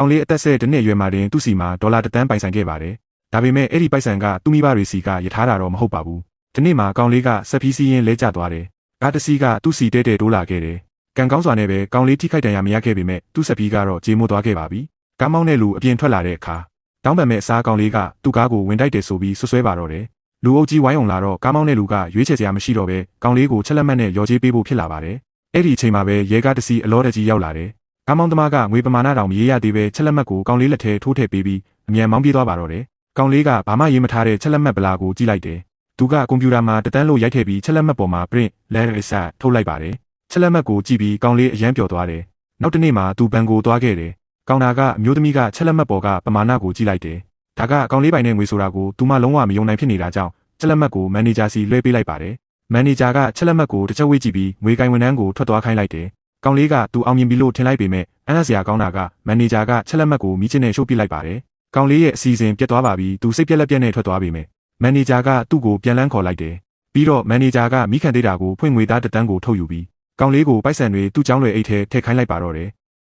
ကောင်လေးအသက်10နှစ်အရွယ်မှာတင်သူ့စီမှာဒေါ်လာတစ်သန်းပိုင်ဆိုင်ခဲ့ပါတယ်။ဒါပေမဲ့အဲ့ဒီပိုက်ဆံကသူ့မိဘတွေစီကယထားတာတော့မဟုတ်ပါဘူး။ဒီနေ့မှာကောင်လေးကဆက်ပြီးစီးရင်လဲကျသွားတယ်။ကားတစ်စီးကသူ့စီတဲတဲတိုးလာခဲ့တယ်။ကံကောင်းစွာနဲ့ပဲကောင်လေးထိခိုက်ဒဏ်ရာမရခဲ့ပေမဲ့သူ့ဆက်ပြီးကတော့ကြေးမိုးသွားခဲ့ပါပြီ။ကားမောင်းတဲ့လူအပြင်ထွက်လာတဲ့အခါတောင်းပန်မဲ့အစားကောင်လေးကသူ့ကားကိုဝင်တိုက်တယ်ဆိုပြီးဆွဆွဲပါတော့တယ်။လူအုပ်ကြီးဝိုင်းအောင်လာတော့ကားမောင်းတဲ့လူကရွေးချယ်စရာမရှိတော့ပဲကောင်လေးကိုချက်လက်မှတ်နဲ့ရော်ကြေးပေးဖို့ဖြစ်လာပါတယ်။အဲ့ဒီအချိန်မှာပဲရဲကားတစ်စီးအလောတကြီးရောက်လာတယ်။ ကားမောင်းသမားကငွေပမာဏတောင်မရေးရသေးပဲချက်လက်မှတ်ကိုကောင်လေးလက်ထဲထိုးထည့်ပေးပြီးအမြန်မောင်းပြေးသွားပါတော့တယ်။ကောင်လေးကဘာမှရေးမထားတဲ့ချက်လက်မှတ်ဗလာကိုကြည့်လိုက်တယ်။သူကကွန်ပျူတာမှာတတန်းလို့ရိုက်ထည့်ပြီးချက်လက်မှတ်ပေါ်မှာ print letter ထုတ်လိုက်ပါတယ်။ချက်လက်မှတ်ကိုကြည့်ပြီးကောင်လေးအယမ်းပျော်သွားတယ်။နောက်တစ်နေ့မှာသူဘန်ကိုသွားခဲ့တယ်။ကောင်တာကအမျိုးသမီးကချက်လက်မှတ်ပေါ်ကပမာဏကိုကြည့်လိုက်တယ်။ဒါကကောင်လေးပိုင်တဲ့ငွေဆိုတာကိုသူမှလုံးဝမယုံနိုင်ဖြစ်နေတာကြောင့်ချက်လက်မှတ်ကိုမန်နေဂျာစီလွှဲပေးလိုက်ပါတယ်။မန်နေဂျာကချက်လက်မှတ်ကိုတစ်ချက်ဝေးကြည့်ပြီးငွေကိုင်ဝန်ထမ်းကိုထွက်သွားခိုင်းလိုက်တယ်။ ကောင်လေးကသူအောင်မြင်ပြီလို့ထင်လိုက်ပေမဲ့အန်လက်စရာကောင်းတာကမန်နေဂျာကချက်လက်မှတ်ကိုမိချင်းနဲ့ရှုပ်ပစ်လိုက်ပါတယ်။ကောင်လေးရဲ့အစီအစဉ်ပြတ်သွားပါပြီ။သူစိတ်ပြက်လက်ပြက်နဲ့ထွက်သွားပေမဲ့မန်နေဂျာကသူ့ကိုပြန်လန်းခေါ်လိုက်တယ်။ပြီးတော့မန်နေဂျာကမိခန့်သေးတာကိုဖွင့်ငွေသားတတန်းကိုထုတ်ယူပြီးကောင်လေးကိုပိုက်ဆံတွေသူ့ကျောင်းလွယ်အိတ်ထဲထည့်ခိုင်းလိုက်ပါတော့တယ်